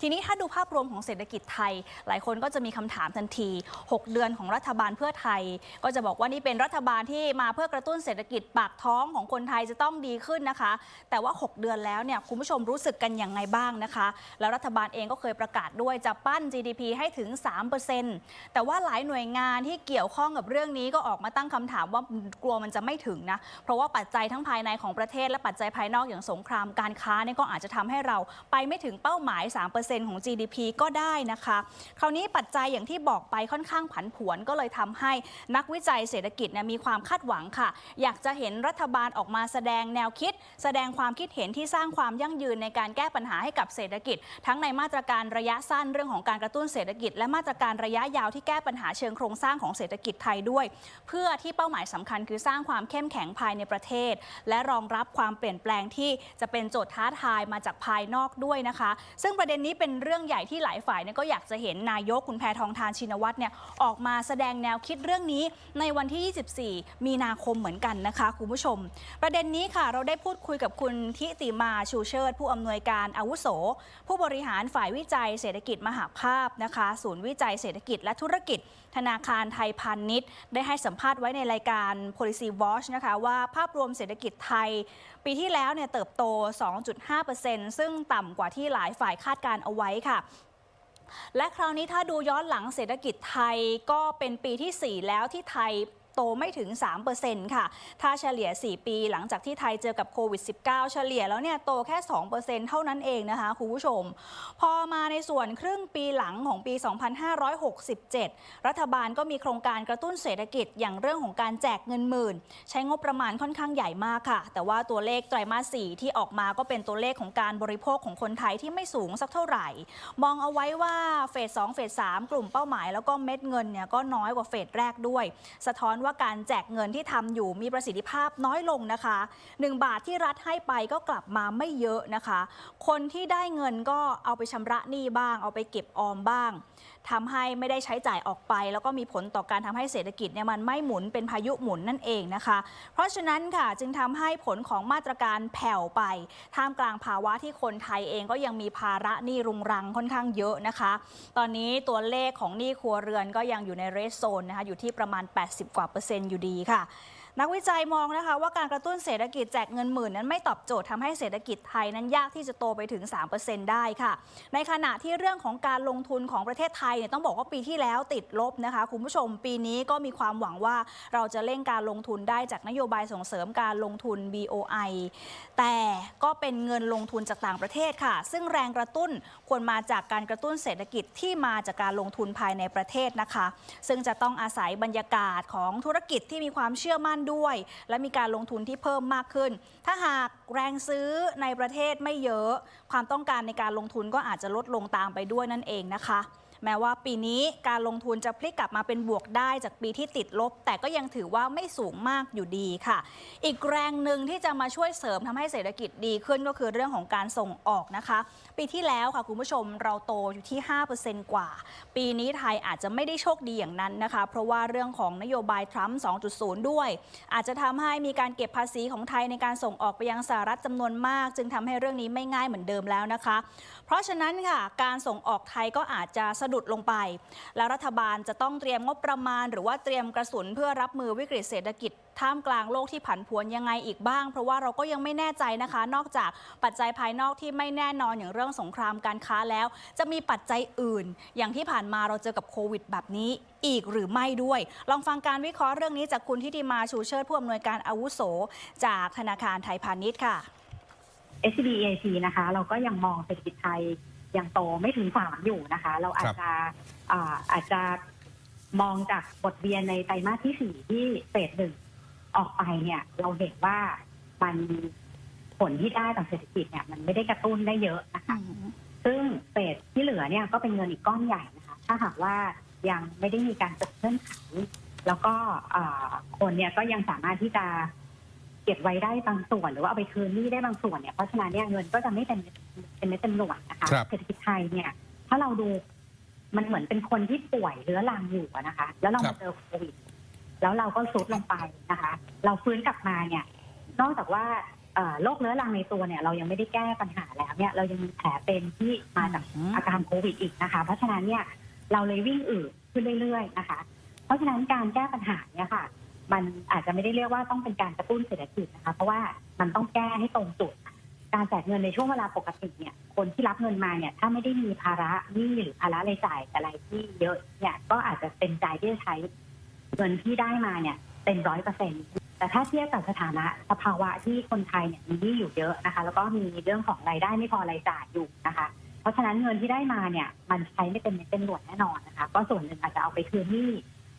ทีนี้ถ้าดูภาพรวมของเศรษฐกิจไทย หลายคนก็จะมีคำถามทันที 6 เดือนของรัฐบาลเพื่อไทย ก็จะบอกว่านี่เป็นรัฐบาลที่มาเพื่อกระตุ้นเศรษฐกิจปากท้องของคนไทยจะต้องดีขึ้นนะคะ แต่ว่า 6 เดือนแล้วเนี่ยคุณผู้ชมรู้สึกกันอย่างไงบ้างนะคะ แล้วรัฐบาลเองก็เคยประกาศด้วยจะปั้น GDP ให้ถึง 3%แต่ว่าหลายหน่วยงานที่เกี่ยวข้องกับเรื่องนี้ก็ออกมาตั้งคำถามว่ากลัวมันจะไม่ถึงนะเพราะว่าปัจจัยทั้งภายในของประเทศและปัจจัยภายนอกอย่างสงครามการค้าเนี่ยก็อาจจะทำให้เราไปไม่ถึงเป้าหมาย 3%ของ GDP ก็ได้นะคะ คราวนี้ปัจจัยอย่างที่บอกไปค่อนข้างผันผวนก็เลยทำให้นักวิจัยเศรษฐกิจเนี่ยมีความคาดหวังค่ะ อยากจะเห็นรัฐบาลออกมาแสดงแนวคิด แสดงความคิดเห็นที่สร้างความยั่งยืนในการแก้ปัญหาให้กับเศรษฐกิจ ทั้งในมาตรการระยะสั้นเรื่องของการกระตุ้นเศรษฐกิจ และมาตรการระยะยาวที่แก้ปัญหาเชิงโครงสร้างของเศรษฐกิจไทยด้วย เพื่อที่เป้าหมายสำคัญคือสร้างความเข้มแข็งภายในประเทศ และรองรับความเปลี่ยนแปลงที่จะเป็นโจทย์ท้าทายมาจากภายนอกด้วยนะคะ ซึ่งประเด็นนี้เป็นเรื่องใหญ่ที่หลายฝ่ายเนี่ยก็อยากจะเห็นนายกคุณแพทองทานชินวัตรเนี่ยออกมาแสดงแนวคิดเรื่องนี้ในวันที่ 24 มีนาคมเหมือนกันนะคะคุณผู้ชม ประเด็นนี้ค่ะเราได้พูดคุยกับคุณทิติมาชูเชิด ผู้อำนวยการอาวุโส ผู้บริหารฝ่ายวิจัยเศรษฐกิจมหาภาพนะคะ ศูนย์วิจัยเศรษฐกิจและธุรกิจ ธนาคารไทยพาณิชย์ ได้ให้สัมภาษณ์ไว้ในรายการ Policy Watch นะคะว่าภาพรวมเศรษฐกิจไทย ปีที่แล้วเนี่ยเติบโต 2.5%ซึ่งต่ำกว่าที่หลายฝ่ายคาดการเอาไว้ค่ะและคราวนี้ถ้าดูย้อนหลังเศรษฐกิจไทยก็เป็นปีที่ 4 แล้วที่ไทย โตไม่ถึง 3%ค่ะ ถ้าเฉลี่ย 4 ปีหลังจากที่ไทยเจอกับโควิด -19 เฉลี่ยแล้วเนี่ยโตแค่ 2%เท่านั้นเองนะคะคุณผู้ชม พอมาในส่วนครึ่งปีหลังของปี 2567 รัฐบาลก็มีโครงการกระตุ้นเศรษฐกิจอย่างเรื่องของการแจกเงินหมื่น ใช้งบประมาณค่อนข้างใหญ่มากค่ะ แต่ว่าตัวเลขไตรมาส 4 ที่ออกมาก็เป็นตัวเลขของการบริโภคของคนไทยที่ไม่สูงสักเท่าไหร่ มองเอาไว้ว่าเฟส 2 เฟส 3 กลุ่มเป้าหมายแล้วก็เม็ดเงินเนี่ยก็น้อยกว่าเฟสแรกด้วย สะท้อนว่าการแจกเงินที่ทำอยู่มีประสิทธิภาพน้อยลงนะคะ 1 บาทที่รัฐให้ไปก็กลับมาไม่เยอะนะคะ คนที่ได้เงินก็เอาไปชำระหนี้บ้าง เอาไปเก็บออมบ้าง ทำให้ไม่ได้ใช้จ่ายออกไป แล้วก็มีผลต่อการทำให้เศรษฐกิจเนี่ยมันไม่หมุนเป็นพายุหมุนนั่นเองนะคะ เพราะฉะนั้นค่ะจึงทำให้ผลของมาตรการแผ่วไป ท่ามกลางภาวะที่คนไทยเองก็ยังมีภาระหนี้รุงรังค่อนข้างเยอะนะคะ ตอนนี้ตัวเลขของหนี้ครัวเรือนก็ยังอยู่ในเรสโซนนะคะอยู่ที่ประมาณ 80 กว่าเปอร์เซ็นต์อยู่ดีค่ะ นักวิจัยมองนะคะว่าการกระตุ้นเศรษฐกิจแจกเงินหมื่นนั้นไม่ตอบโจทย์ทำให้เศรษฐกิจไทยนั้นยากที่จะโตไปถึง 3%ได้ค่ะ ในขณะที่เรื่องของการลงทุนของประเทศไทยเนี่ยต้องบอกว่าปีที่แล้วติดลบนะคะคุณผู้ชมปีนี้ก็มีความหวังว่าเราจะเร่งการลงทุนได้จากนโยบายส่งเสริมการลงทุน BOI แต่ก็เป็นเงินลงทุนจากต่างประเทศค่ะ ซึ่งแรงกระตุ้นควรมาจากการกระตุ้นเศรษฐกิจที่มาจากการลงทุนภายในประเทศนะคะ ซึ่งจะต้องอาศัยบรรยากาศของธุรกิจที่มีความเชื่อมั่นด้วย และมีการลงทุนที่เพิ่มมากขึ้น ถ้าหากแรงซื้อในประเทศไม่เยอะ ความต้องการในการลงทุนก็อาจจะลดลงตามไปด้วยนั่นเองนะคะ แม้ว่าปีนี้การลงทุนจะพลิกกลับมาเป็นบวกได้จากปีที่ติดลบ แต่ก็ยังถือว่าไม่สูงมากอยู่ดีค่ะ อีกแรงหนึ่งที่จะมาช่วยเสริมทำให้เศรษฐกิจดีขึ้นก็คือเรื่องของการส่งออกนะคะ ปีที่แล้วค่ะคุณผู้ชมเราโตอยู่ที่ 5%กว่า ปีนี้ไทยอาจจะไม่ได้โชคดีอย่างนั้นนะคะ เพราะว่าเรื่องของนโยบายทรัมป์ 2.0 ด้วย อาจจะทำให้มีการเก็บภาษีของไทยในการส่งออกไปยังสหรัฐจำนวนมาก จึงทำให้เรื่องนี้ไม่ง่ายเหมือนเดิมแล้วนะคะ เพราะฉะนั้นค่ะการส่งออกไทยก็อาจจะสะดุดลงไป แล้วรัฐบาลจะต้องเตรียมงบประมาณ หรือว่าเตรียมกระสุนเพื่อรับมือวิกฤตเศรษฐกิจท่ามกลางโลกที่ผันผวนยังไงอีกบ้าง เพราะว่าเราก็ยังไม่แน่ใจนะคะ นอกจากปัจจัยภายนอกที่ไม่แน่นอนอย่างเรื่องสงครามการค้าแล้ว จะมีปัจจัยอื่น อย่างที่ผ่านมาเราเจอกับโควิด แบบนี้อีกหรือไม่ด้วย ลองฟังการวิเคราะห์เรื่องนี้จากคุณทิติมาชูเชิดผู้อำนวยการอาวุโส จากธนาคารไทยพาณิชย์ค่ะ SCB EIC นะคะ เราก็ยังมองเศรษฐกิจไทย ยังโตไม่ถึงสามอยู่นะคะ เราอาจจะอ่าอาจจะมองจากบทเรียนในไตรมาสที่สี่ที่เฟสหนึ่งออกไปเนี่ย เราเห็นว่ามันผลที่ได้ต่อเศรษฐกิจเนี่ยมันไม่ได้กระตุ้นได้เยอะนะคะซึ่งเฟสที่เหลือเนี่ยก็เป็นเงินอีกก้อนใหญ่นะคะ ถ้าหากว่ายังไม่ได้มีการตกเงื่อนไขแล้วก็อ่าคนเนี่ยก็ยังสามารถที่จะเก็บไว้ได้บางส่วน หรือว่าเอาไปคืนหนี้ได้บางส่วนเนี่ยเพราะฉะนั้นเนี่ยเงินก็จะไม่เป็น เป็นเม็ดเป็นหน่วยนะคะครับ เศรษฐกิจไทยเนี่ย ถ้าเราดูมันเหมือนเป็นคนที่ป่วยเรื้อรังอยู่อะนะคะ แล้วเราครัมาบ เจอโควิด แล้วเราก็ซุดลงไปนะคะ เราฟื้นกลับมาเนี่ย นอกจากว่าเอ่อโรคเรื้อรังในตัวเนี่ย เรายังไม่ได้แก้ปัญหาแล้วเนี่ย เรายังมีแผลเป็นที่มาจากอืมอาการโควิดอีกนะคะ เพราะฉะนั้นเนี่ยเราเลยวิ่งอืดขึ้นเรื่อยๆนะคะ เพราะฉะนั้นการแก้ปัญหาเนี่ยค่ะ มันอาจจะไม่ได้เรียกว่าต้องเป็นการกระตุ้นเศรษฐกิจนะคะ เพราะว่ามันต้องแก้ให้ตรงจุด การแจกเงินในช่วงเวลาปกติเนี่ย คนที่รับเงินมาเนี่ย ถ้าไม่ได้มีภาระหนี้หรือภาระรายจ่ายอะไรที่เยอะเนี่ย ก็อาจจะเป็นใจที่จะใช้เงินที่ได้มาเนี่ยเต็มร้อยเปอร์เซ็นต์แต่ถ้าเทียบกับสถานะสภาวะที่คนไทยเนี่ยมีหนี้อยู่เยอะนะคะ แล้วก็มีเรื่องของรายได้ไม่พอรายจ่ายอยู่นะคะ เพราะฉะนั้นเงินที่ได้มาเนี่ย มันใช้ไม่เป็นเม็ดเป็นหน่วยแน่นอนนะคะ ก็ส่วนหนึ่งอาจจะเอาไปคืนหนี้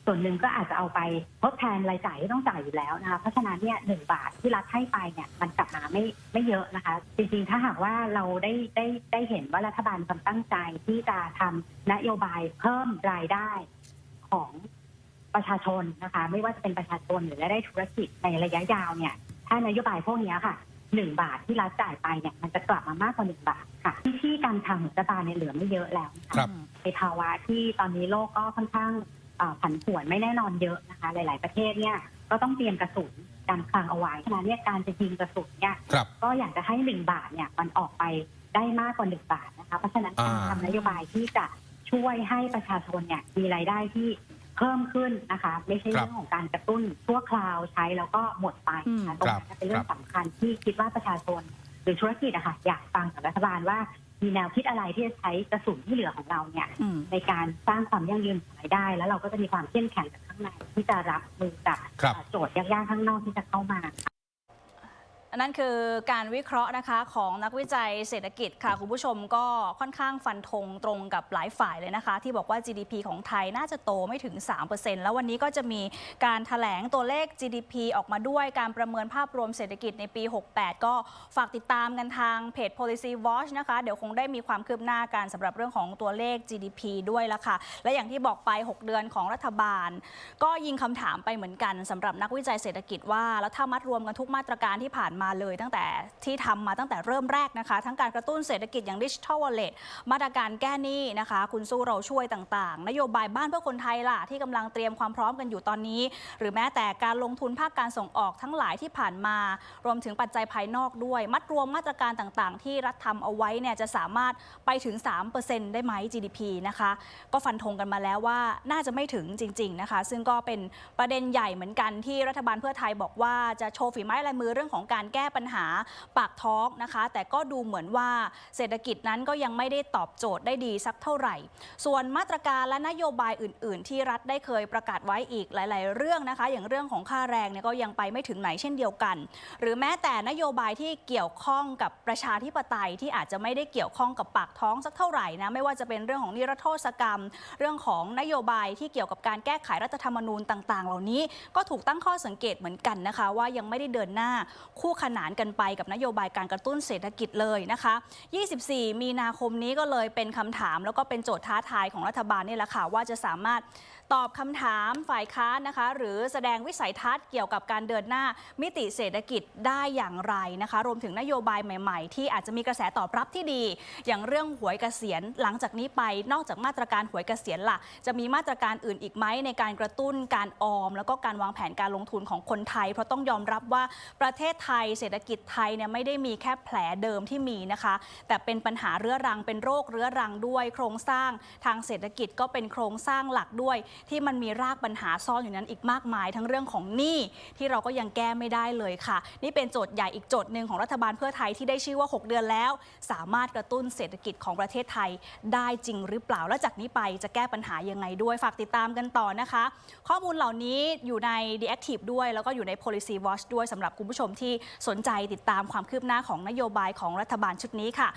ส่วนหนึ่งก็อาจจะเอาไปทดแทนรายจ่ายที่ต้องจ่ายอยู่แล้วนะคะ เพราะฉะนั้นเนี่ยหนึ่งบาทที่รัฐให้ไปเนี่ยมันกลับมาไม่ไม่เยอะนะคะ จริงๆ ถ้าหากว่าเราได้ได้ได้เห็นว่ารัฐบาลมีความตั้งใจที่จะทำนโยบายเพิ่มรายได้ของประชาชนนะคะ ไม่ว่าจะเป็นประชาชนหรือรายได้ธุรกิจในระยะยาวเนี่ย ถ้านโยบายพวกเนี้ยค่ะหนึ่งบาทที่รัฐจ่ายไปเนี่ยมันจะกลับมามากกว่าหนึ่งบาทค่ะ ที่ที่การทำของรัฐบาลเนี่ยเหลือไม่เยอะแล้วนะคะครับในภาวะที่ตอนนี้โลกก็ค่อนข้างเอ่อ ผันผวนไม่แน่นอนเยอะนะคะ หลาย ๆ ประเทศเนี่ยก็ต้องเตรียมกระสุนการคลังเอาไว้ฉะนั้นเนี่ยการจะยิงกระสุนเนี่ยครับ ก็อยากจะให้หนึ่งบาทเนี่ยมันออกไปได้มากกว่าหนึ่งบาทนะคะเพราะฉะนั้นการอ่า ทำนโยบายที่จะช่วยให้ประชาชนเนี่ยมีรายได้ที่เพิ่มขึ้นนะคะ ไม่ใช่เรื่องของการกระตุ้นชั่วคราวใช้แล้วก็หมดไปนะคะตรงนั้นเป็นเรื่องสำคัญที่คิดว่าประชาชน หรือธุรกิจอะค่ะอยากฟังจากรัฐบาลว่า มีแนวคิดอะไรที่จะใช้กระสุนที่เหลือของเราเนี่ย อืม ในการสร้างความยั่งยืนของรายได้ แล้วเราก็จะมีความเข้มแข็งจากข้างในที่จะรับมือกับครับ โจทย์ยากๆข้างนอกที่จะเข้ามาอั นนั้นคือการวิเคราะห์นะคะของนักวิจัยเศรษฐกิจค่ะ คุณผู้ชมก็ค่อนข้างฟันธงตรงกับหลายฝ่ายเลยนะคะ ที่บอกว่า GDP ของไทยน่าจะโตไม่ถึง 3%แล้ววันนี้ก็จะมีการถแถลงตัวเลข GDP ออกมาด้วยการประเมินภาพรวมเศรษฐกิจในปี 68 ก็ฝากติดตามกันทางเพจ policy watch นะคะ เดี๋ยวคงได้มีความคืบหน้ากันสำหรับเรื่องของตัวเลข GDP ด้วยละค่ะ และอย่างที่บอกไป 6 เดือนของรัฐบาล ก็ยิงคำถามไปเหมือนกันสำหรับนักวิจัยเศรษฐกิจว่า แล้วถ้ามัดรวมกันทุกมาตรการที่ผ่านมาเลยตั้งแต่ที่ทำมาตั้งแต่เริ่มแรกนะคะ ทั้งการกระตุ้นเศรษฐกิจอย่างดิจิทัลวอลเล็ตมาตรการแก้หนี้นะคะ คุณสู้เราช่วยต่างๆ นโยบายบ้านเพื่อคนไทยล่ะที่กำลังเตรียมความพร้อมกันอยู่ตอนนี้ หรือแม้แต่การลงทุนภาคการส่งออกทั้งหลายที่ผ่านมา รวมถึงปัจจัยภายนอกด้วย มัดรวมมาตรการต่างๆ ที่รัฐทำเอาไว้เนี่ยจะสามารถไปถึง 3%ได้ไหม GDP นะคะ ก็ฟันธงกันมาแล้วว่าน่าจะไม่ถึงจริง ๆนะคะ ซึ่งก็เป็นประเด็นใหญ่เหมือนกันที่รัฐบาลเพื่อไทยบอกว่าจะโชว์ฝีไม้ลายมือเรื่องของการแก้ปัญหาปากท้องนะคะ แต่ก็ดูเหมือนว่าเศรษฐกิจนั้นก็ยังไม่ได้ตอบโจทย์ได้ดีสักเท่าไหร่ ส่วนมาตรการและนโยบายอื่น ๆ ที่รัฐได้เคยประกาศไว้อีกหลาย ๆ เรื่องนะคะ อย่างเรื่องของค่าแรงเนี่ยก็ยังไปไม่ถึงไหนเช่นเดียวกัน หรือแม้แต่นโยบายที่เกี่ยวข้องกับประชาธิปไตยที่อาจจะไม่ได้เกี่ยวข้องกับปากท้องสักเท่าไหร่นะไม่ว่าจะเป็นเรื่องของนิรโทษกรรม เรื่องของนโยบายที่เกี่ยวกับการแก้ไขรัฐธรรมนูญต่าง ๆ เหล่านี้ก็ถูกตั้งข้อสังเกตเหมือนกันนะคะ ว่ายังไม่ได้เดินหน้าคู่ขนานกันไปกับนโยบายการกระตุ้นเศรษฐกิจเลยนะคะ 24 มีนาคมนี้ก็เลยเป็นคำถาม แล้วก็เป็นโจทย์ท้าทายของรัฐบาลนี่แหละค่ะว่าจะสามารถ ตอบคำถามฝ่ายค้านนะคะ หรือแสดงวิสัยทัศน์เกี่ยวกับการเดินหน้ามิติเศรษฐกิจได้อย่างไรนะคะ รวมถึงนโยบายใหม่ ๆ ที่อาจจะมีกระแสตอบรับที่ดี อย่างเรื่องหวยเกษียณหลังจากนี้ไปนอกจากมาตรการหวยเกษียณล่ะ จะมีมาตรการอื่นอีกไหมในการกระตุ้นการออม แล้วก็การวางแผนการลงทุนของคนไทย เพราะต้องยอมรับว่าประเทศไทยเศรษฐกิจไทยเนี่ยไม่ได้มีแค่แผลเดิมที่มีนะคะ แต่เป็นปัญหาเรื้อรังเป็นโรคเรื้อรังด้วย โครงสร้างทางเศรษฐกิจก็เป็นโครงสร้างหลักด้วยที่มันมีรากปัญหาซ่อนอยู่นั้นอีกมากมาย ทั้งเรื่องของหนี้ที่เราก็ยังแก้ไม่ได้เลยค่ะ นี่เป็นโจทย์ใหญ่อีกโจทย์หนึ่งของรัฐบาลเพื่อไทยที่ได้ชื่อว่า 6 เดือนแล้ว สามารถกระตุ้นเศรษฐกิจของประเทศไทยได้จริงหรือเปล่าและจากนี้ไปจะแก้ปัญหายังไงด้วยฝากติดตามกันต่อนะคะ ข้อมูลเหล่านี้อยู่ใน The Active ด้วยแล้วก็อยู่ใน Policy Watch ด้วยสำหรับคุณผู้ชมที่สนใจติดตามความคืบหน้าของนโยบายของรัฐบาลชุดนี้ค่ะ